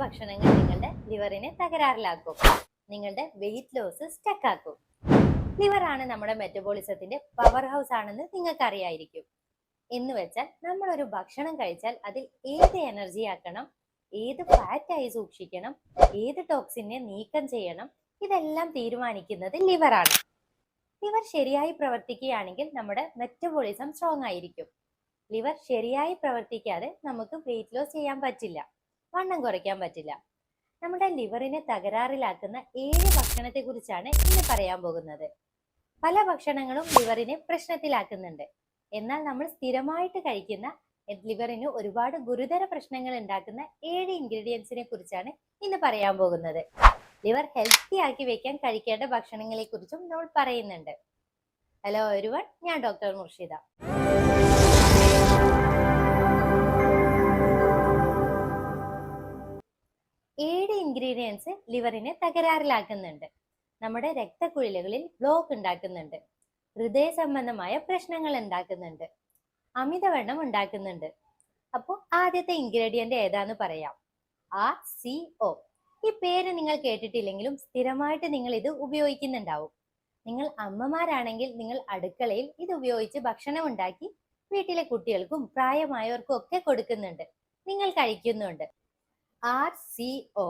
ഭക്ഷണങ്ങൾ നിങ്ങളുടെ ലിവറിനെ തകരാറിലാക്കും. നിങ്ങളുടെ വെയിറ്റ് ലോസ് സ്റ്റക്ക് ആക്കും. ആണ് നമ്മുടെ മെറ്റബോളിസത്തിന്റെ പവർ ഹൗസ് ആണെന്ന് നിങ്ങൾക്ക് അറിയായിരിക്കും എന്ന് വെച്ചാൽ നമ്മൾ ഒരു ഭക്ഷണം കഴിച്ചാൽ അതിൽ ഏത് എനർജി ആക്കണം ഏത് ഫാറ്റായി സൂക്ഷിക്കണം ഏത് ടോക്സിനെ നീക്കം ചെയ്യണം ഇതെല്ലാം തീരുമാനിക്കുന്നത് ലിവർ ആണ്. ലിവർ ശരിയായി പ്രവർത്തിക്കുകയാണെങ്കിൽ നമ്മുടെ മെറ്റബോളിസം സ്ട്രോങ് ആയിരിക്കും. ലിവർ ശരിയായി പ്രവർത്തിക്കാതെ നമുക്ക് വെയിറ്റ് ലോസ് ചെയ്യാൻ പറ്റില്ല. വണ്ണം കുറയ്ക്കാൻ പറ്റില്ല. നമ്മുടെ ലിവറിനെ തകരാറിലാക്കുന്ന ഏഴ് ഭക്ഷണത്തെ കുറിച്ചാണ് ഇന്ന് പറയാൻ പോകുന്നത്. പല ഭക്ഷണങ്ങളും ലിവറിനെ പ്രശ്നത്തിലാക്കുന്നുണ്ട്. എന്നാൽ നമ്മൾ സ്ഥിരമായിട്ട് കഴിക്കുന്ന ലിവറിന് ഒരുപാട് ഗുരുതര പ്രശ്നങ്ങൾ ഉണ്ടാക്കുന്ന ഏഴ് ഇൻഗ്രീഡിയൻസിനെ കുറിച്ചാണ് ഇന്ന് പറയാൻ പോകുന്നത്. ലിവർ ഹെൽത്തി ആക്കി വെക്കാൻ കഴിക്കേണ്ട ഭക്ഷണങ്ങളെ കുറിച്ചും നമ്മൾ പറയുന്നുണ്ട്. ഹലോ ഒരുവൺ ഞാൻ ഡോക്ടർ മുർഷിദ. ഏഴ് ഇൻഗ്രീഡിയൻസ് ലിവറിനെ തകരാറിലാക്കുന്നുണ്ട്. നമ്മുടെ രക്തക്കുഴലുകളിൽ ബ്ലോക്ക് ഉണ്ടാക്കുന്നുണ്ട്. ഹൃദയ സംബന്ധമായ പ്രശ്നങ്ങൾ ഉണ്ടാക്കുന്നുണ്ട്. അമിതവണ്ണം ഉണ്ടാക്കുന്നുണ്ട്. അപ്പോൾ ആദ്യത്തെ ഇൻഗ്രീഡിയന്റ് ഏതാന്ന് പറയാം. ആർ സി ഒ ഈ പേര് നിങ്ങൾ കേട്ടിട്ടില്ലെങ്കിലും സ്ഥിരമായിട്ട് നിങ്ങൾ ഇത് ഉപയോഗിക്കുന്നുണ്ടാവും. നിങ്ങൾ അമ്മമാരാണെങ്കിൽ നിങ്ങൾ അടുക്കളയിൽ ഇത് ഉപയോഗിച്ച് ഭക്ഷണം ഉണ്ടാക്കി വീട്ടിലെ കുട്ടികൾക്കും പ്രായമായവർക്കും ഒക്കെ കൊടുക്കുന്നുണ്ട്. നിങ്ങൾ കഴിക്കുന്നുണ്ട്. R C O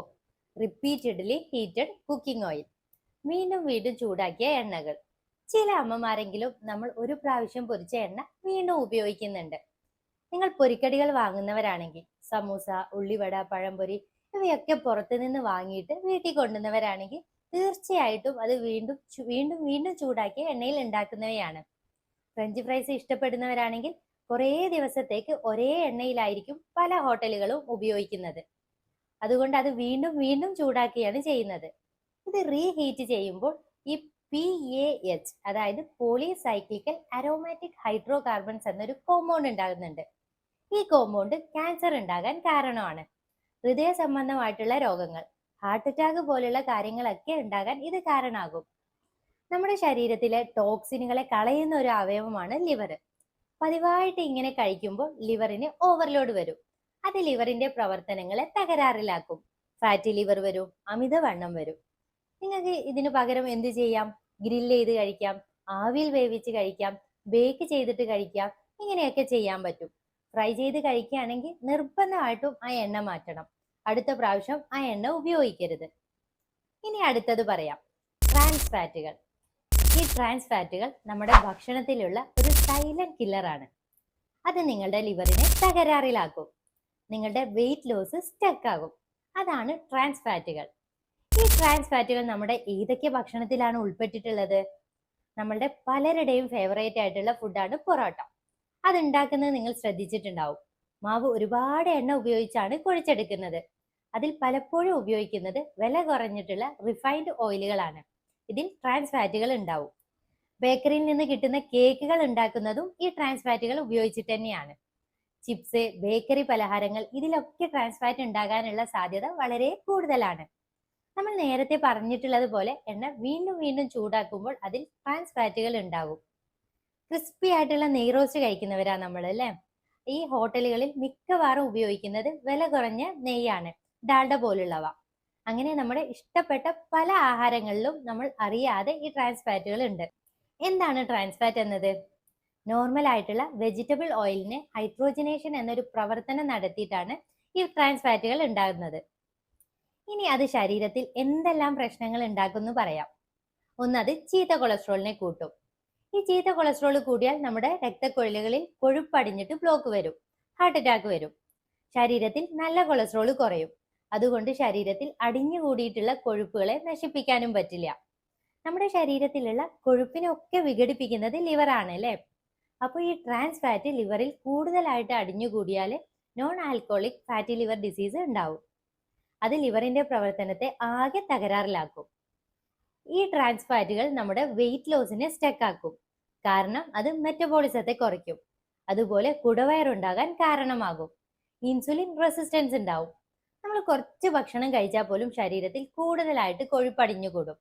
repeatedly heated cooking oil വീണ്ടും വീണ്ടും ചൂടാക്കിയ എണ്ണകൾ. ചില അമ്മമാരെങ്കിലും നമ്മൾ ഒരു പ്രാവശ്യം പൊരിച്ച എണ്ണ വീണ്ടും ഉപയോഗിക്കുന്നുണ്ട്. നിങ്ങൾ പൊരിക്കടികൾ വാങ്ങുന്നവരാണെങ്കിൽ സമൂസ ഉള്ളിവട പഴംപൊരി ഇവയൊക്കെ പുറത്തു നിന്ന് വാങ്ങിയിട്ട് വീട്ടിൽ കൊണ്ടുവന്നവരാണെങ്കിൽ തീർച്ചയായിട്ടും അത് വീണ്ടും വീണ്ടും വീണ്ടും ചൂടാക്കിയ എണ്ണയിൽ ഉണ്ടാക്കുന്നവയാണ്. ഫ്രഞ്ച് ഫ്രൈസ് ഇഷ്ടപ്പെടുന്നവരാണെങ്കിൽ കുറേ ദിവസത്തേക്ക് ഒരേ എണ്ണയിലായിരിക്കും പല ഹോട്ടലുകളും ഉപയോഗിക്കുന്നത്. അതുകൊണ്ട് അത് വീണ്ടും വീണ്ടും ചൂടാക്കിയാണ് ചെയ്യുന്നത്. ഇത് റീഹീറ്റ് ചെയ്യുമ്പോൾ ഈ പി എ എച്ച് അതായത് പോളിസൈക്ലിക്കൽ അരോമാറ്റിക് ഹൈഡ്രോ കാർബൺസ് എന്നൊരു കോമ്പൗണ്ട് ഉണ്ടാകുന്നുണ്ട്. ഈ കോമ്പൗണ്ട് ക്യാൻസർ ഉണ്ടാകാൻ കാരണമാണ്. ഹൃദയ സംബന്ധമായിട്ടുള്ള രോഗങ്ങൾ ഹാർട്ട് അറ്റാക്ക് പോലുള്ള കാര്യങ്ങളൊക്കെ ഉണ്ടാകാൻ ഇത് കാരണമാകും. നമ്മുടെ ശരീരത്തിലെ ടോക്സിനുകളെ കളയുന്ന ഒരു അവയവമാണ് ലിവർ പതിവായിട്ട് ഇങ്ങനെ കഴിക്കുമ്പോൾ ലിവറിന് ഓവർലോഡ് വരും. അത് ലിവറിന്റെ പ്രവർത്തനങ്ങളെ തകരാറിലാക്കും. ഫാറ്റി ലിവർ വരും അമിതവണ്ണം വരും. നിങ്ങൾക്ക് ഇതിന് പകരം എന്ത് ചെയ്യാം? ഗ്രില്ല് ചെയ്ത് കഴിക്കാം ആവിയിൽ വേവിച്ച് കഴിക്കാം ബേക്ക് ചെയ്തിട്ട് കഴിക്കാം ഇങ്ങനെയൊക്കെ ചെയ്യാൻ പറ്റും. ഫ്രൈ ചെയ്ത് കഴിക്കുകയാണെങ്കിൽ നിർബന്ധമായിട്ടും ആ എണ്ണ മാറ്റണം. അടുത്ത പ്രാവശ്യം ആ എണ്ണ ഉപയോഗിക്കരുത്. ഇനി അടുത്തത് പറയാം. ട്രാൻസ് ഫാറ്റുകൾ ഈ ട്രാൻസ് ഫാറ്റുകൾ നമ്മുടെ ഭക്ഷണത്തിലുള്ള ഒരു സൈലന്റ് കില്ലറാണ് അത് നിങ്ങളുടെ ലിവറിനെ തകരാറിലാക്കും. നിങ്ങളുടെ വെയിറ്റ് ലോസ് സ്റ്റക്ക് ആകും. അതാണ് ട്രാൻസ് ഫാറ്റുകൾ ഈ ട്രാൻസ് ഫാറ്റുകൾ നമ്മുടെ ഏതൊക്കെ ഭക്ഷണത്തിലാണ് ഉൾപ്പെട്ടിട്ടുള്ളത്? നമ്മളുടെ പലരുടെയും ഫേവറേറ്റ് ആയിട്ടുള്ള ഫുഡാണ് പൊറോട്ട. അത് ഉണ്ടാക്കുന്നത് നിങ്ങൾ ശ്രദ്ധിച്ചിട്ടുണ്ടാവും. മാവ് ഒരുപാട് എണ്ണ ഉപയോഗിച്ചാണ് കുഴച്ചെടുക്കുന്നത്. അതിൽ പലപ്പോഴും ഉപയോഗിക്കുന്നത് വില കുറഞ്ഞിട്ടുള്ള റിഫൈൻഡ് ഓയിലുകളാണ് ഇതിൽ ട്രാൻസ് ഫാറ്റുകൾ ഉണ്ടാവും. ബേക്കറിയിൽ നിന്ന് കിട്ടുന്ന കേക്കുകൾ ഉണ്ടാക്കുന്നതും ഈ ട്രാൻസ് ഫാറ്റുകൾ ഉപയോഗിച്ചിട്ട് തന്നെയാണ്. ചിപ്സ് ബേക്കറി പലഹാരങ്ങൾ ഇതിലൊക്കെ ട്രാൻസ് ഫാറ്റ് ഉണ്ടാകാനുള്ള സാധ്യത വളരെ കൂടുതലാണ്. നമ്മൾ നേരത്തെ പറഞ്ഞിട്ടുള്ളത് പോലെ എണ്ണ വീണ്ടും വീണ്ടും ചൂടാക്കുമ്പോൾ അതിൽ ട്രാൻസ് ഫാറ്റുകൾ ഉണ്ടാകും ക്രിസ്പി ആയിട്ടുള്ള നെയ് റോസ്റ്റ് കഴിക്കുന്നവരാ നമ്മൾ അല്ലേ? ഈ ഹോട്ടലുകളിൽ മിക്കവാറും ഉപയോഗിക്കുന്നത് വില കുറഞ്ഞ നെയ്യാണ് ഡാൽഡ പോലുള്ളവ. അങ്ങനെ നമ്മുടെ ഇഷ്ടപ്പെട്ട പല ആഹാരങ്ങളിലും നമ്മൾ അറിയാതെ ഈ ട്രാൻസ് ഫാറ്റുകൾ ഉണ്ട്. എന്താണ് ട്രാൻസ് ഫാറ്റ് എന്നത്? നോർമൽ ആയിട്ടുള്ള വെജിറ്റബിൾ ഓയിലിന് ഹൈഡ്രോജനേഷൻ എന്നൊരു പ്രവർത്തനം നടത്തിയിട്ടാണ് ഈ ട്രാൻസ് ഫാറ്റുകൾ ഉണ്ടാകുന്നത്. ഇനി അത് ശരീരത്തിൽ എന്തെല്ലാം പ്രശ്നങ്ങൾ ഉണ്ടാക്കുമെന്ന് പറയാം. ഒന്നത് ചീത്ത കൊളസ്ട്രോളിനെ കൂട്ടും. ഈ ചീത്ത കൊളസ്ട്രോൾ കൂടിയാൽ നമ്മുടെ രക്തക്കൊഴിലുകളിൽ കൊഴുപ്പ് അടിഞ്ഞിട്ട് ബ്ലോക്ക് വരും ഹാർട്ട് അറ്റാക്ക് വരും. ശരീരത്തിൽ നല്ല കൊളസ്ട്രോൾ കുറയും. അതുകൊണ്ട് ശരീരത്തിൽ അടിഞ്ഞു അടിഞ്ഞുകൂടിയിട്ടുള്ള കൊഴുപ്പുകളെ നശിപ്പിക്കാനും പറ്റില്ല. നമ്മുടെ ശരീരത്തിലുള്ള കൊഴുപ്പിനെ ഒക്കെ വിഘടിപ്പിക്കുന്നത് ലിവറാണ് അല്ലേ? അപ്പോൾ ഈ ട്രാൻസ് ഫാറ്റ് ലിവറിൽ കൂടുതലായിട്ട് അടിഞ്ഞുകൂടിയാൽ non alcoholic fatty liver disease ഉണ്ടാവും. അത് ലിവറിന്റെ പ്രവർത്തനത്തെ ആകെ തകരാറിലാക്കും. ഈ ട്രാൻസ് ഫാറ്റുകൾ നമ്മുടെ വെയിറ്റ് ലോസിനെ സ്റ്റക്ക് ആക്കും. കാരണം അത് മെറ്റബോളിസത്തെ കുറയ്ക്കും. അതുപോലെ കുടവയറുണ്ടാകാൻ കാരണമാകും. ഇൻസുലിൻ റെസിസ്റ്റൻസ് ഉണ്ടാവും. നമ്മൾ കുറച്ച് ഭക്ഷണം കഴിച്ചാൽ പോലും ശരീരത്തിൽ കൂടുതലായിട്ട് കൊഴുപ്പടിഞ്ഞുകൂടും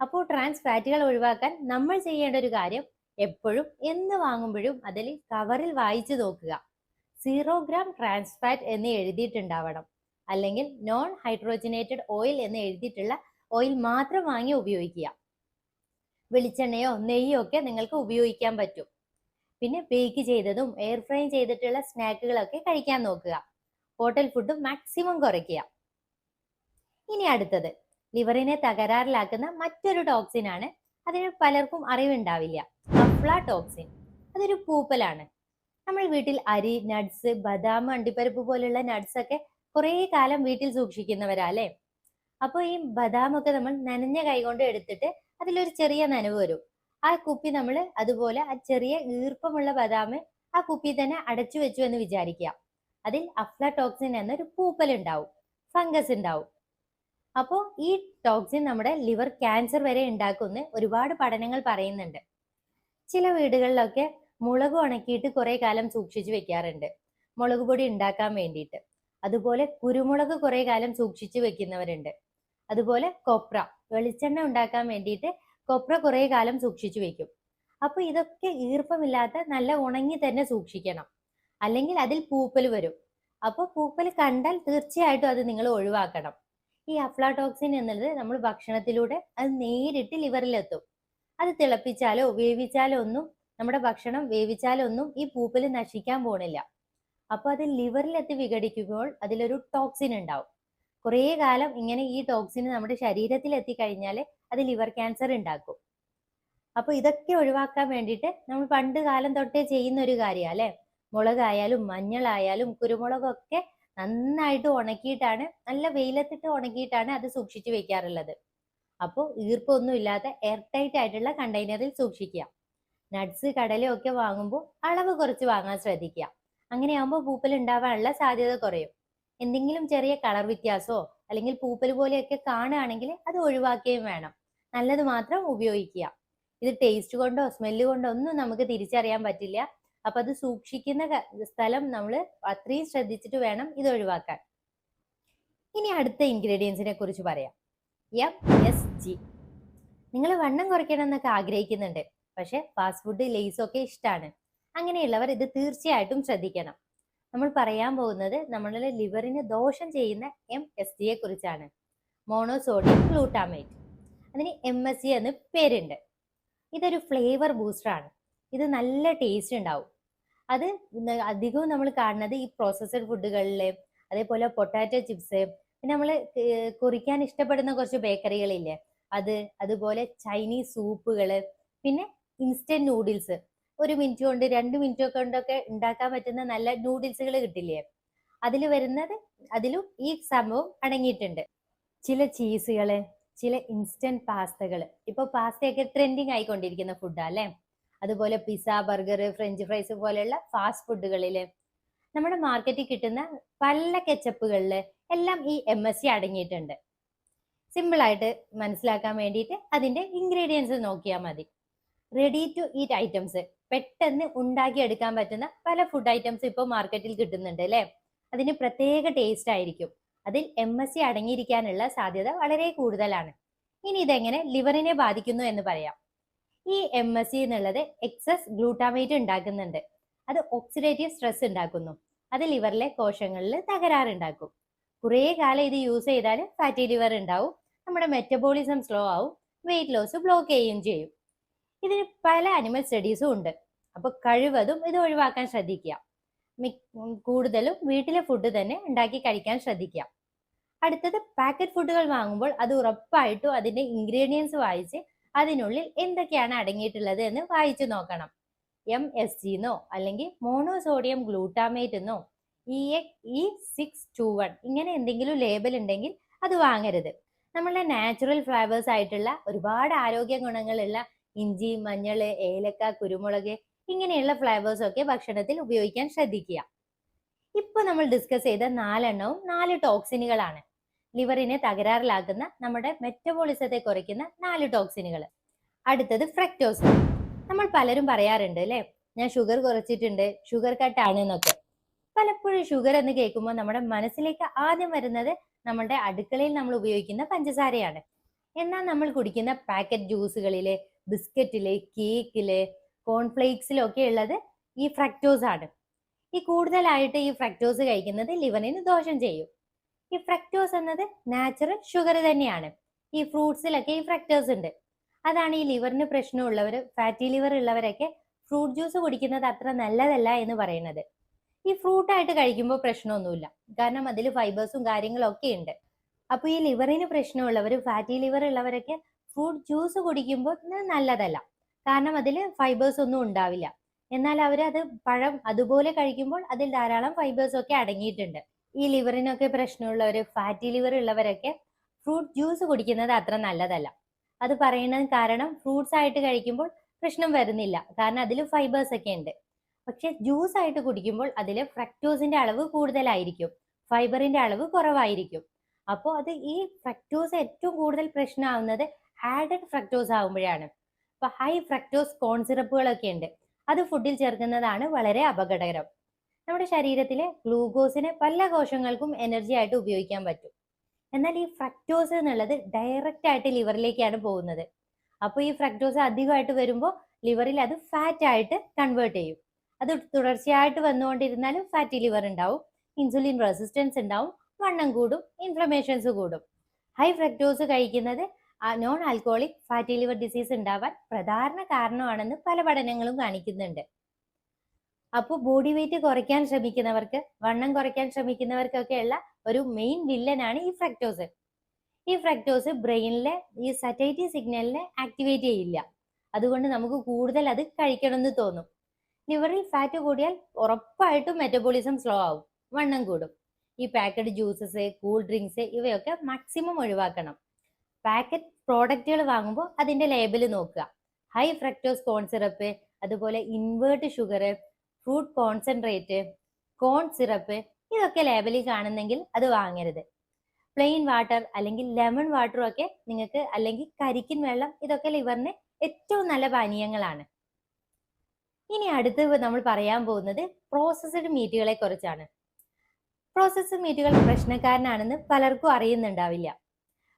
അപ്പോൾ ട്രാൻസ് ഫാറ്റുകൾ ഒഴിവാക്കാൻ നമ്മൾ ചെയ്യേണ്ട ഒരു കാര്യം എപ്പോഴും എന്ന് വാങ്ങുമ്പോഴും അതിൽ കവറിൽ വായിച്ചു നോക്കുക. സീറോ ഗ്രാം ട്രാൻസ് ഫാറ്റ് എന്ന് എഴുതിയിട്ടുണ്ടാവണം. അല്ലെങ്കിൽ നോൺ ഹൈഡ്രോജനേറ്റഡ് ഓയിൽ എന്ന് എഴുതിയിട്ടുള്ള ഓയിൽ മാത്രം വാങ്ങി ഉപയോഗിക്കുക. വെളിച്ചെണ്ണയോ നെയ്യോ ഒക്കെ നിങ്ങൾക്ക് ഉപയോഗിക്കാൻ പറ്റും. പിന്നെ ബേക്ക് ചെയ്തതും എയർ ഫ്രൈ ചെയ്തിട്ടുള്ള സ്നാക്കുകളൊക്കെ കഴിക്കാൻ നോക്കുക. ഹോട്ടൽ ഫുഡ് മാക്സിമം കുറയ്ക്കുക. ഇനി അടുത്തത്. ലിവറിനെ തകരാറിലാക്കുന്ന മറ്റൊരു ടോക്സിൻ ആണ്. അതിന് പലർക്കും അറിവുണ്ടാവില്ല. അഫ്ലാടോക്സിൻ അതൊരു പൂപ്പലാണ്. നമ്മൾ വീട്ടിൽ അരി നട്ട്സ് ബദാം അണ്ടിപ്പരിപ്പ് പോലുള്ള നട്ട്സ് ഒക്കെ കുറേ കാലം വീട്ടിൽ സൂക്ഷിക്കുന്നവരാ അല്ലേ? അപ്പോൾ ഈ ബദാം ഒക്കെ നമ്മൾ നനഞ്ഞ കൈകൊണ്ട് എടുത്തിട്ട് അതിലൊരു ചെറിയ നനവ് വരും. ആ കുപ്പി നമ്മൾ അതുപോലെ ആ ചെറിയ ഈർപ്പമുള്ള ബദാം ആ കുപ്പി തന്നെ അടച്ചു വെച്ചു എന്ന് വിചാരിക്കുക. അതിൽ അഫ്ലടോക്സിൻ എന്നൊരു പൂപ്പൽ ഉണ്ടാവും ഫംഗസ് ഉണ്ടാവും. അപ്പോൾ ഈ ടോക്സിൻ നമ്മുടെ ലിവർ ക്യാൻസർ വരെ ഉണ്ടാക്കുമെന്ന് ഒരുപാട് പഠനങ്ങൾ പറയുന്നുണ്ട്. ചില വീടുകളിലൊക്കെ മുളക് ഉണക്കിയിട്ട് കുറെ കാലം സൂക്ഷിച്ചു വെക്കാറുണ്ട്. മുളക് പൊടി ഉണ്ടാക്കാൻ വേണ്ടിയിട്ട്. അതുപോലെ കുരുമുളക് കുറെ കാലം സൂക്ഷിച്ചു വെക്കുന്നവരുണ്ട്. അതുപോലെ കൊപ്ര വെളിച്ചെണ്ണ ഉണ്ടാക്കാൻ വേണ്ടിയിട്ട് കൊപ്ര കുറെ കാലം സൂക്ഷിച്ചു വെക്കും. അപ്പൊ ഇതൊക്കെ ഈർപ്പമില്ലാത്ത നല്ല ഉണങ്ങി തന്നെ സൂക്ഷിക്കണം. അല്ലെങ്കിൽ അതിൽ പൂപ്പൽ വരും. അപ്പോൾ പൂപ്പൽ കണ്ടാൽ തീർച്ചയായിട്ടും അത് നിങ്ങൾ ഒഴിവാക്കണം. ഈ അഫ്ലാടോക്സിൻ എന്നുള്ളത് നമ്മൾ ഭക്ഷണത്തിലൂടെ അത് നേരിട്ട് ലിവറിലെത്തും. അത് തിളപ്പിച്ചാലോ വേവിച്ചാലോ ഒന്നും നമ്മുടെ ഭക്ഷണം വേവിച്ചാലോ ഒന്നും ഈ പൂപ്പൽ നശിക്കാൻ പോണില്ല. അപ്പൊ അത് ലിവറിലെത്തി വിഘടിക്കുമ്പോൾ അതിലൊരു ടോക്സിൻ ഉണ്ടാവും. കുറേ കാലം ഇങ്ങനെ ഈ ടോക്സിൻ നമ്മുടെ ശരീരത്തിൽ എത്തിക്കഴിഞ്ഞാൽ അത് ലിവർ ക്യാൻസർ ഉണ്ടാക്കും. അപ്പൊ ഇതൊക്കെ ഒഴിവാക്കാൻ വേണ്ടിയിട്ട് നമ്മൾ പണ്ട് കാലം തൊട്ടേ ചെയ്യുന്ന ഒരു കാര്യമാണ് അല്ലെ? മുളകായാലും മഞ്ഞളായാലും കുരുമുളകൊക്കെ നന്നായിട്ട് ഉണക്കിയിട്ടാണ് നല്ല വെയിലത്തിട്ട് ഉണക്കിയിട്ടാണ് അത് സൂക്ഷിച്ചു വെക്കാറുള്ളത്. അപ്പോൾ ഈർപ്പമൊന്നും ഇല്ലാത്ത എയർ ടൈറ്റ് ആയിട്ടുള്ള കണ്ടെയ്നറിൽ സൂക്ഷിക്കുക. നട്ട്സ് കടലയും ഒക്കെ വാങ്ങുമ്പോൾ അളവ് കുറച്ച് വാങ്ങാൻ ശ്രദ്ധിക്കുക. അങ്ങനെയാകുമ്പോൾ പൂപ്പൽ ഉണ്ടാവാനുള്ള സാധ്യത കുറയും. എന്തെങ്കിലും ചെറിയ കളർ വ്യത്യാസമോ അല്ലെങ്കിൽ പൂപ്പൽ പോലെയൊക്കെ കാണുകയാണെങ്കിൽ അത് ഒഴിവാക്കുകയും വേണം. നല്ലത് മാത്രം ഉപയോഗിക്കുക. ഇത് ടേസ്റ്റ് കൊണ്ടോ സ്മെല്ല് കൊണ്ടോ ഒന്നും നമുക്ക് തിരിച്ചറിയാൻ പറ്റില്ല. അപ്പൊ അത് സൂക്ഷിക്കുന്ന സ്ഥലം നമ്മൾ അത്രയും ശ്രദ്ധിച്ചിട്ട് വേണം ഇത് ഒഴിവാക്കാൻ. ഇനി അടുത്ത ഇൻഗ്രീഡിയൻസിനെ കുറിച്ച് പറയാം. എം എസ് ജി നിങ്ങൾ വണ്ണം കുറയ്ക്കണം എന്നൊക്കെ ആഗ്രഹിക്കുന്നുണ്ട്. പക്ഷെ ഫാസ്റ്റ് ഫുഡ് ലേസും ഒക്കെ ഇഷ്ടമാണ് അങ്ങനെയുള്ളവർ ഇത് തീർച്ചയായിട്ടും ശ്രദ്ധിക്കണം. നമ്മൾ പറയാൻ പോകുന്നത് നമ്മളുടെ ലിവറിന് ദോഷം ചെയ്യുന്ന എം എസ് ജിയെ കുറിച്ചാണ്. മോണോസോഡിയം ഗ്ലൂട്ടാമേറ്റ് അതിന് എം എസ് ജി എന്ന് പേരുണ്ട്. ഇതൊരു ഫ്ലേവർ ബൂസ്റ്ററാണ് ഇത് നല്ല ടേസ്റ്റ് ഉണ്ടാവും. അത് അധികവും നമ്മൾ കാണുന്നത് ഈ പ്രോസസ്ഡ് ഫുഡുകളിൽ അതേപോലെ പൊട്ടാറ്റോ ചിപ്സ് പിന്നെ നമ്മൾ കുറിക്കാൻ ഇഷ്ടപ്പെടുന്ന കുറച്ച് ബേക്കറികളില്ലേ? അത് അതുപോലെ ചൈനീസ് സൂപ്പുകൾ പിന്നെ ഇൻസ്റ്റന്റ് നൂഡിൽസ്. ഒരു മിനിറ്റ് കൊണ്ട് രണ്ട് മിനിറ്റ് കൊണ്ടൊക്കെ ഉണ്ടാക്കാൻ പറ്റുന്ന നല്ല നൂഡിൽസുകൾ കിട്ടില്ലേ? അതിൽ വരുന്നത് അതിലും ഈ സംഭവം അടങ്ങിയിട്ടുണ്ട്. ചില ചീസുകൾ ചില ഇൻസ്റ്റന്റ് പാസ്തകൾ ഇപ്പൊ പാസ്തയൊക്കെ ട്രെൻഡിങ് ആയിക്കൊണ്ടിരിക്കുന്ന ഫുഡാ അല്ലേ? അതുപോലെ പിസ്സ ബർഗർ ഫ്രഞ്ച് ഫ്രൈസ് പോലെയുള്ള ഫാസ്റ്റ് ഫുഡുകളിൽ. നമ്മുടെ മാർക്കറ്റിൽ കിട്ടുന്ന പല കെച്ചപ്പുകളിൽ എല്ലാം ഈ എം എസ് സി അടങ്ങിയിട്ടുണ്ട്. സിമ്പിൾ ആയിട്ട് മനസ്സിലാക്കാൻ വേണ്ടിയിട്ട് അതിന്റെ ഇൻഗ്രീഡിയൻസ് നോക്കിയാൽ മതി. റെഡി ടു ഈറ്റ് ഐറ്റംസ് പെട്ടെന്ന് ഉണ്ടാക്കിയെടുക്കാൻ പറ്റുന്ന പല ഫുഡ് ഐറ്റംസ് ഇപ്പോൾ മാർക്കറ്റിൽ കിട്ടുന്നുണ്ട് അല്ലേ? അതിന് പ്രത്യേക ടേസ്റ്റ് ആയിരിക്കും. അതിൽ എം എസ് സി അടങ്ങിയിരിക്കാനുള്ള സാധ്യത വളരെ കൂടുതലാണ്. ഇനി ഇതെങ്ങനെ ലിവറിനെ ബാധിക്കുന്നു എന്ന് പറയാം. ഈ എം എസ് സി എന്നുള്ളത് എക്സസ് ഗ്ലൂട്ടാമേറ്റ് ഉണ്ടാക്കുന്നുണ്ട്. അത് ഓക്സിഡേറ്റീവ് സ്ട്രെസ് ഉണ്ടാക്കുന്നു. അത് ലിവറിലെ കോശങ്ങളിൽ തകരാറുണ്ടാക്കും. കുറേ കാലം ഇത് യൂസ് ചെയ്താൽ ഫാറ്റി ലിവർ ഉണ്ടാവും നമ്മുടെ മെറ്റബോളിസം സ്ലോ ആവും വെയിറ്റ് ലോസ് ബ്ലോക്ക് ചെയ്യുകയും ചെയ്യും. ഇതിന് പല അനിമൽ സ്റ്റഡീസും ഉണ്ട്. അപ്പോൾ കഴിവതും ഇത് ഒഴിവാക്കാൻ ശ്രദ്ധിക്കുക. കൂടുതലും വീട്ടിലെ ഫുഡ് തന്നെ ഉണ്ടാക്കി കഴിക്കാൻ ശ്രദ്ധിക്കുക. അടുത്തത് പാക്കറ്റ് ഫുഡുകൾ വാങ്ങുമ്പോൾ അത് ഉറപ്പായിട്ടും അതിന്റെ ഇൻഗ്രീഡിയൻസ് വായിച്ച് അതിനുള്ളിൽ എന്തൊക്കെയാണ് അടങ്ങിയിട്ടുള്ളത് എന്ന് വായിച്ചു നോക്കണം. എം എസ് ജി എന്നോ അല്ലെങ്കിൽ മോണോസോഡിയം ഗ്ലൂട്ടാമേറ്റ് എന്നോ E E six two one ഇങ്ങനെ എന്തെങ്കിലും ലേബൽ ഉണ്ടെങ്കിൽ അത് വാങ്ങരുത്. നമ്മളുടെ നാച്ചുറൽ ഫ്ലേവേഴ്സ് ആയിട്ടുള്ള ഒരുപാട് ആരോഗ്യ ഗുണങ്ങളുള്ള ഇഞ്ചി മഞ്ഞൾ ഏലക്ക കുരുമുളക് ഇങ്ങനെയുള്ള ഫ്ലേവേഴ്സ് ഒക്കെ ഭക്ഷണത്തിൽ ഉപയോഗിക്കാൻ ശ്രദ്ധിക്കുക. ഇപ്പൊ നമ്മൾ ഡിസ്കസ് ചെയ്ത നാലെണ്ണവും നാല് ടോക്സിനുകളാണ് ലിവറിനെ തകരാറിലാക്കുന്ന നമ്മുടെ മെറ്റബോളിസത്തെ കുറയ്ക്കുന്ന നാല് ടോക്സിനുകൾ അടുത്തത് ഫ്രക്ടോസ് നമ്മൾ പലരും പറയാറുണ്ട് അല്ലെ? ഞാൻ ഷുഗർ കുറച്ചിട്ടുണ്ട് ഷുഗർ കട്ടാണ് എന്നൊക്കെ പലപ്പോഴും ഷുഗർ എന്ന് കേൾക്കുമ്പോൾ നമ്മുടെ മനസ്സിലേക്ക് ആദ്യം വരുന്നത് നമ്മുടെ അടുക്കളയിൽ നമ്മൾ ഉപയോഗിക്കുന്ന പഞ്ചസാരയാണ്. എന്നാൽ നമ്മൾ കുടിക്കുന്ന പാക്കറ്റ് ജ്യൂസുകളിൽ ബിസ്ക്കറ്റിൽ കേക്കിൽ കോൺഫ്ലേക്സിലൊക്കെ ഉള്ളത് ഈ ഫ്രക്ടോസ് ആണ്. ഈ കൂടുതലായിട്ട് ഈ ഫ്രക്ടോസ് കഴിക്കുന്നത് ലിവറിന് ദോഷം ചെയ്യും. ഈ ഫ്രക്ടോസ് എന്നത് നാച്ചുറൽ ഷുഗർ തന്നെയാണ്. ഈ ഫ്രൂട്ട്സിലൊക്കെ ഈ ഫ്രക്ടോസ് ഉണ്ട്. അതാണ് ഈ ലിവറിന് പ്രശ്നമുള്ളവർ ഫാറ്റി ലിവർ ഉള്ളവരൊക്കെ ഫ്രൂട്ട് ജ്യൂസ് കുടിക്കുന്നത് അത്ര നല്ലതല്ല എന്ന് പറയുന്നത്. ഈ ഫ്രൂട്ട് ആയിട്ട് കഴിക്കുമ്പോൾ പ്രശ്നമൊന്നുമില്ല. കാരണം അതിൽ ഫൈബേഴ്സും കാര്യങ്ങളും ഒക്കെ ഉണ്ട്. അപ്പൊ ഈ ലിവറിന് പ്രശ്നമുള്ളവർ ഫാറ്റി ലിവർ ഉള്ളവരൊക്കെ ഫ്രൂട്ട് ജ്യൂസ് കുടിക്കുമ്പോൾ നല്ലതല്ല. കാരണം അതിൽ ഫൈബേഴ്സ് ഒന്നും ഉണ്ടാവില്ല. എന്നാൽ അവർ അത് പഴം അതുപോലെ കഴിക്കുമ്പോൾ അതിൽ ധാരാളം ഫൈബേഴ്സ് ഒക്കെ അടങ്ങിയിട്ടുണ്ട്. ഈ ലിവറിനൊക്കെ പ്രശ്നമുള്ളവർ ഫാറ്റി ലിവർ ഉള്ളവരൊക്കെ ഫ്രൂട്ട് ജ്യൂസ് കുടിക്കുന്നത് അത്ര നല്ലതല്ല. അത് പറയുന്നത് കാരണം ഫ്രൂട്ട്സ് ആയിട്ട് കഴിക്കുമ്പോൾ പ്രശ്നം വരുന്നില്ല. കാരണം അതിൽ ഫൈബേഴ്സ് ഒക്കെ ഉണ്ട്. പക്ഷെ ജ്യൂസ് ആയിട്ട് കുടിക്കുമ്പോൾ അതിൽ ഫ്രക്ടോസിന്റെ അളവ് കൂടുതലായിരിക്കും. ഫൈബറിന്റെ അളവ് കുറവായിരിക്കും. അപ്പോൾ അത് ഈ ഫ്രക്ടോസ് ഏറ്റവും കൂടുതൽ പ്രശ്നമാവുന്നത് ആഡഡ് ഫ്രക്ടോസ് ആകുമ്പോഴാണ് ഇപ്പൊ ഹൈ ഫ്രക്ടോസ് കോൺ സിറപ്പുകളൊക്കെ ഉണ്ട്. അത് ഫുഡിൽ ചേർക്കുന്നതാണ് വളരെ അപകടകരം. നമ്മുടെ ശരീരത്തിലെ ഗ്ലൂക്കോസിനെ പല കോശങ്ങൾക്കും എനർജി ആയിട്ട് ഉപയോഗിക്കാൻ പറ്റും. എന്നാൽ ഈ ഫ്രക്ടോസ് എന്നുള്ളത് ഡയറക്റ്റ് ആയിട്ട് ലിവറിലേക്കാണ് പോകുന്നത്. അപ്പോൾ ഈ ഫ്രക്ടോസ് അധികമായിട്ട് വരുമ്പോൾ ലിവറിൽ അത് ഫാറ്റ് ആയിട്ട് കൺവേർട്ട് ചെയ്യും. അത് തുടർച്ചയായിട്ട് വന്നുകൊണ്ടിരുന്നാലും ഫാറ്റി ലിവർ ഉണ്ടാവും ഇൻസുലിൻ റെസിസ്റ്റൻസ് ഉണ്ടാവും വണ്ണം കൂടും ഇൻഫ്ലമേഷൻസ് കൂടും. ഹൈ ഫ്രക്ടോസ് കഴിക്കുന്നത് non alcoholic fatty liver disease ഉണ്ടാവാൻ പ്രധാന കാരണമാണെന്ന് പല പഠനങ്ങളും കാണിക്കുന്നുണ്ട്. അപ്പോൾ ബോഡി വെയിറ്റ് കുറയ്ക്കാൻ ശ്രമിക്കുന്നവർക്ക് വണ്ണം കുറയ്ക്കാൻ ശ്രമിക്കുന്നവർക്കൊക്കെയുള്ള ഒരു മെയിൻ വില്ലനാണ് ഈ ഫ്രക്ടോസ് ഈ ഫ്രക്ടോസ് ബ്രെയിനിലെ ഈ സറ്റൈറ്റി സിഗ്നലിനെ ആക്ടിവേറ്റ് ചെയ്യില്ല. അതുകൊണ്ട് നമുക്ക് കൂടുതൽ അത് കഴിക്കണമെന്ന് തോന്നും. ലിവറിൽ ഫാറ്റ് കൂടിയാൽ ഉറപ്പായിട്ടും മെറ്റബോളിസം സ്ലോ ആവും വണ്ണം കൂടും. ഈ പാക്കറ്റ് ജ്യൂസസ് കൂൾ ഡ്രിങ്ക്സ് ഇവയൊക്കെ മാക്സിമം ഒഴിവാക്കണം. പാക്കറ്റ് പ്രോഡക്റ്റുകൾ വാങ്ങുമ്പോൾ അതിന്റെ ലേബൽ നോക്കുക. ഹൈ ഫ്രക്ടോസ് കോൺ സിറപ്പ് അതുപോലെ invert sugar fruit concentrate corn syrup ഇതൊക്കെ ലേബലിൽ കാണുന്നെങ്കിൽ അത് വാങ്ങരുത്. പ്ലെയിൻ വാട്ടർ അല്ലെങ്കിൽ ലെമൺ വാട്ടറും ഒക്കെ നിങ്ങൾക്ക് അല്ലെങ്കിൽ കരിക്കിൻ വെള്ളം ഇതൊക്കെ ലിവറിന് ഏറ്റവും നല്ല പാനീയങ്ങളാണ്. ഇനി അടുത്ത് നമ്മൾ പറയാൻ പോകുന്നത് പ്രോസസ്ഡ് മീറ്റുകളെ കുറിച്ചാണ്. പ്രോസസ്ഡ് മീറ്റുകൾ പ്രശ്നക്കാരനാണെന്ന് പലർക്കും അറിയുന്നുണ്ടാവില്ല.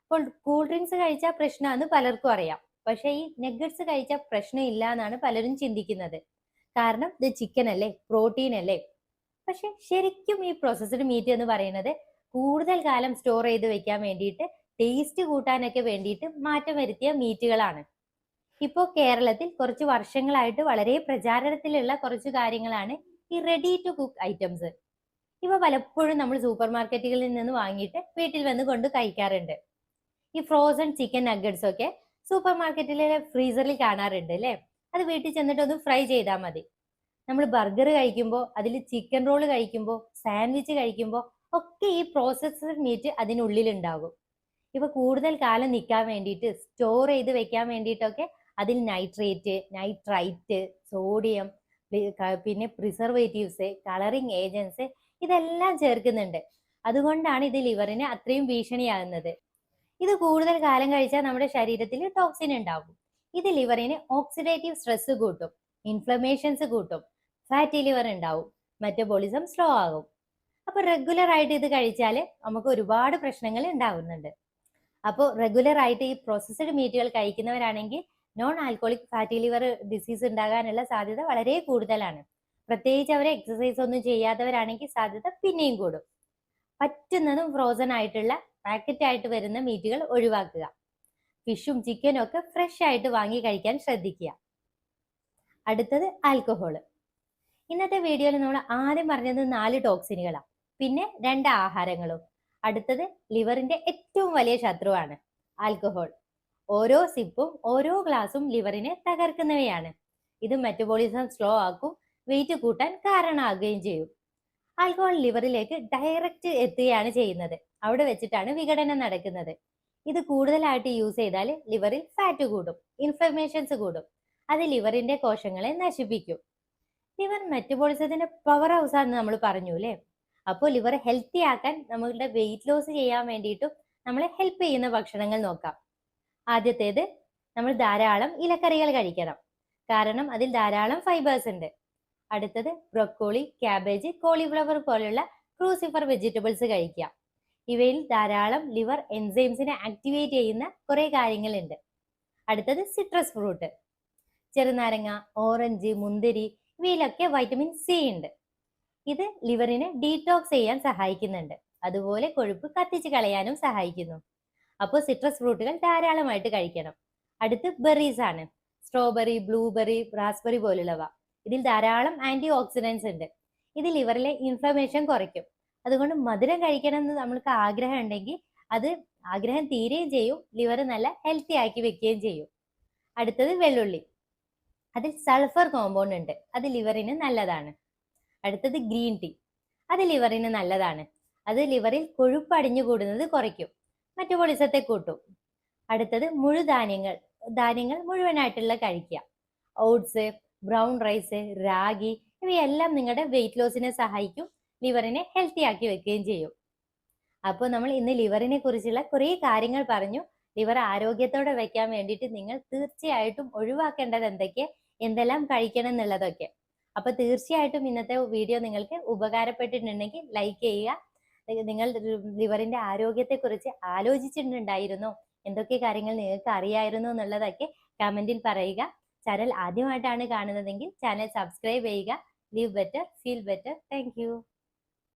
അപ്പോൾ കൂൾ ഡ്രിങ്ക്സ് കഴിച്ചാൽ പ്രശ്നമാണെന്ന് പലർക്കും അറിയാം. പക്ഷെ ഈ നെഗറ്റ്സ് കഴിച്ചാൽ പ്രശ്നമില്ല എന്നാണ് പലരും ചിന്തിക്കുന്നത്. കാരണം ഇത് ചിക്കൻ അല്ലേ പ്രോട്ടീൻ അല്ലേ. പക്ഷെ ശരിക്കും ഈ പ്രോസസ്ഡ് മീറ്റ് എന്ന് പറയുന്നത് കൂടുതൽ കാലം സ്റ്റോർ ചെയ്ത് വെക്കാൻ വേണ്ടിയിട്ട് ടേസ്റ്റ് കൂട്ടാനൊക്കെ വേണ്ടിയിട്ട് മാറ്റം വരുത്തിയ മീറ്റുകളാണ് ഇപ്പോൾ കേരളത്തിൽ കുറച്ച് വർഷങ്ങളായിട്ട് വളരെ പ്രചാരണത്തിലുള്ള കുറച്ച് കാര്യങ്ങളാണ് ഈ റെഡി ടു കുക്ക് ഐറ്റംസ് ഇവ പലപ്പോഴും നമ്മൾ സൂപ്പർ മാർക്കറ്റുകളിൽ നിന്ന് വാങ്ങിയിട്ട് വീട്ടിൽ വന്ന് കൊണ്ട് കഴിക്കാറുണ്ട്. ഈ ഫ്രോസൺ ചിക്കൻ നഗറ്റ്സ് ഒക്കെ സൂപ്പർ മാർക്കറ്റിലെ ഫ്രീസറിൽ കാണാറുണ്ട് അല്ലേ? അത് വീട്ടിൽ ചെന്നിട്ട് ഒന്ന് ഫ്രൈ ചെയ്താൽ മതി. നമ്മൾ ബർഗർ കഴിക്കുമ്പോൾ അതിൽ ചിക്കൻ റോൾ കഴിക്കുമ്പോൾ സാൻഡ്വിച്ച് കഴിക്കുമ്പോൾ ഒക്കെ ഈ പ്രോസസ്ഡ് മീറ്റ് അതിനുള്ളിൽ ഉണ്ടാകും ഇവ കൂടുതൽ കാലം നിൽക്കാൻ വേണ്ടിയിട്ട് സ്റ്റോർ ചെയ്ത് വെക്കാൻ വേണ്ടിയിട്ടൊക്കെ അതിൽ നൈട്രേറ്റ് നൈട്രൈറ്റ് സോഡിയം പിന്നെ പ്രിസർവേറ്റീവ്സ് കളറിങ് ഏജൻസ് ഇതെല്ലാം ചേർക്കുന്നുണ്ട്. അതുകൊണ്ടാണ് ഇത് ലിവറിന് അത്രയും ഭീഷണിയാകുന്നത്. ഇത് കൂടുതൽ കാലം കഴിച്ചാൽ നമ്മുടെ ശരീരത്തിൽ ടോക്സിൻ ഉണ്ടാകും. ഇത് ലിവറിന് ഓക്സിഡേറ്റീവ് സ്ട്രെസ് കൂട്ടും ഇൻഫ്ലമേഷൻസ് കൂട്ടും ഫാറ്റി ലിവർ ഉണ്ടാവും മെറ്റബോളിസം സ്ലോ ആകും. അപ്പൊ റെഗുലർ ആയിട്ട് ഇത് കഴിച്ചാൽ നമുക്ക് ഒരുപാട് പ്രശ്നങ്ങൾ ഉണ്ടാകുന്നുണ്ട്. അപ്പോൾ റെഗുലർ ആയിട്ട് ഈ പ്രോസസ്ഡ് മീറ്റുകൾ കഴിക്കുന്നവരാണെങ്കിൽ non alcoholic fatty liver disease ഉണ്ടാകാനുള്ള സാധ്യത വളരെ കൂടുതലാണ്. പ്രത്യേകിച്ച് അവർ എക്സസൈസ് ഒന്നും ചെയ്യാത്തവരാണെങ്കിൽ സാധ്യത പിന്നെയും കൂടും. പറ്റുന്നതും ഫ്രോസൺ ആയിട്ടുള്ള പാക്കറ്റ് ആയിട്ട് വരുന്ന മീറ്റുകൾ ഒഴിവാക്കുക. ഫിഷും ചിക്കനും ഒക്കെ ഫ്രഷ് ആയിട്ട് വാങ്ങി കഴിക്കാൻ ശ്രദ്ധിക്കുക. അടുത്തത് ആൽക്കഹോൾ ഇന്നത്തെ വീഡിയോയിൽ നമ്മൾ ആദ്യം പറഞ്ഞത് നാല് ടോക്സിനുകളാണ് പിന്നെ രണ്ട് ആഹാരങ്ങളും. അടുത്തത് ലിവറിന്റെ ഏറ്റവും വലിയ ശത്രുവാണ് ആൽക്കഹോൾ ഓരോ സിപ്പും ഓരോ ഗ്ലാസും ലിവറിനെ തകർക്കുന്നവയാണ്. ഇത് മെറ്റബോളിസം സ്ലോ ആക്കും വെയിറ്റ് കൂട്ടാൻ കാരണമാകുകയും ചെയ്യും. ആൽക്കഹോൾ ലിവറിലേക്ക് ഡയറക്റ്റ് എത്തുകയാണ് ചെയ്യുന്നത്. അവിടെ വെച്ചിട്ടാണ് വിഘടനം നടക്കുന്നത്. ഇത് കൂടുതലായിട്ട് യൂസ് ചെയ്താൽ ലിവറിൽ ഫാറ്റ് കൂടും ഇൻഫ്ലമേഷൻസ് കൂടും. അത് ലിവറിന്റെ കോശങ്ങളെ നശിപ്പിക്കും. ലിവർ മെറ്റബോളിസത്തിന്റെ പവർ ഹൗസ് ആണെന്ന് നമ്മൾ പറഞ്ഞു അല്ലേ? അപ്പോൾ ലിവർ ഹെൽത്തി ആക്കാൻ നമ്മളുടെ വെയിറ്റ് ലോസ് ചെയ്യാൻ വേണ്ടിയിട്ടും നമ്മളെ ഹെൽപ്പ് ചെയ്യുന്ന ഭക്ഷണങ്ങൾ നോക്കാം. ആദ്യത്തേത് നമ്മൾ ധാരാളം ഇലക്കറികൾ കഴിക്കണം. കാരണം അതിൽ ധാരാളം ഫൈബേഴ്സ് ഉണ്ട്. അടുത്തത് ബ്രൊക്കോളി ക്യാബേജ് കോളിഫ്ലവർ പോലുള്ള ക്രൂസിഫർ വെജിറ്റബിൾസ് കഴിക്കാം ഇവയിൽ ധാരാളം ലിവർ എൻസൈംസിനെ ആക്ടിവേറ്റ് ചെയ്യുന്ന കുറെ കാര്യങ്ങളുണ്ട്. അടുത്തത് സിട്രസ് ഫ്രൂട്ട് ചെറുനാരങ്ങ ഓറഞ്ച് മുന്തിരി ഇവയിലൊക്കെ വൈറ്റമിൻ സി ഉണ്ട്. ഇത് ലിവറിനെ ഡീടോക്സ് ചെയ്യാൻ സഹായിക്കുന്നുണ്ട്. അതുപോലെ കൊഴുപ്പ് കത്തിച്ച് കളയാനും സഹായിക്കുന്നു. അപ്പോൾ സിട്രസ് ഫ്രൂട്ടുകൾ ധാരാളമായിട്ട് കഴിക്കണം. അടുത്ത് ബെറീസ് ആണ്. സ്ട്രോബെറി ബ്ലൂബെറി റാസ്ബെറി പോലുള്ളവ. ഇതിൽ ധാരാളം ആന്റി ഓക്സിഡൻസ് ഉണ്ട്. ഇത് ലിവറിലെ ഇൻഫ്ലമേഷൻ കുറയ്ക്കും. അതുകൊണ്ട് മധുരം കഴിക്കണം എന്ന് നമ്മൾക്ക് ആഗ്രഹം ഉണ്ടെങ്കിൽ അത് ആഗ്രഹം തീരുകയും ചെയ്യും. ലിവർ നല്ല ഹെൽത്തി ആക്കി വെക്കുകയും ചെയ്യും. അടുത്തത് വെള്ളുള്ളി. അതിൽ സൾഫർ കോമ്പൗണ്ട് ഉണ്ട്. അത് ലിവറിന് നല്ലതാണ്. അടുത്തത് ഗ്രീൻ ടീ അത് ലിവറിന് നല്ലതാണ്. അത് ലിവറിൽ കൊഴുപ്പ് അടിഞ്ഞു കൂടുന്നത് കുറയ്ക്കും. മെറ്റബോളിസത്തെ കൂട്ടും. അടുത്തത് മുഴുധാന്യങ്ങൾ ധാന്യങ്ങൾ. മുഴുവനായിട്ടുള്ള കഴിക്കുക. ഓട്സ് ബ്രൗൺ റൈസ് റാഗി ഇവയെല്ലാം നിങ്ങളുടെ വെയിറ്റ് ലോസിനെ സഹായിക്കും. ലിവറിനെ ഹെൽത്തി ആക്കി വെക്കുകയും ചെയ്യും. അപ്പോൾ നമ്മൾ ഇന്ന് ലിവറിനെ കുറിച്ചുള്ള കുറേ കാര്യങ്ങൾ പറഞ്ഞു. ലിവർ ആരോഗ്യത്തോടെ വെക്കാൻ വേണ്ടിയിട്ട് നിങ്ങൾ തീർച്ചയായിട്ടും ഒഴിവാക്കേണ്ടത് എന്തൊക്കെ? എന്തെല്ലാം കഴിക്കണം എന്നുള്ളതൊക്കെ. അപ്പൊ തീർച്ചയായിട്ടും ഇന്നത്തെ വീഡിയോ നിങ്ങൾക്ക് ഉപകാരപ്പെട്ടിട്ടുണ്ടെങ്കിൽ ലൈക്ക് ചെയ്യുക നിങ്ങൾ ലിവറിന്റെ ആരോഗ്യത്തെ കുറിച്ച് ആലോചിച്ചിട്ടുണ്ടായിരുന്നോ. എന്തൊക്കെ കാര്യങ്ങൾ നിങ്ങൾക്ക് അറിയായിരുന്നു എന്നുള്ളതൊക്കെ കമന്റിൽ പറയുക. ചാനൽ ആദ്യമായിട്ടാണ് കാണുന്നതെങ്കിൽ ചാനൽ സബ്സ്ക്രൈബ് ചെയ്യുക. Live better feel better thank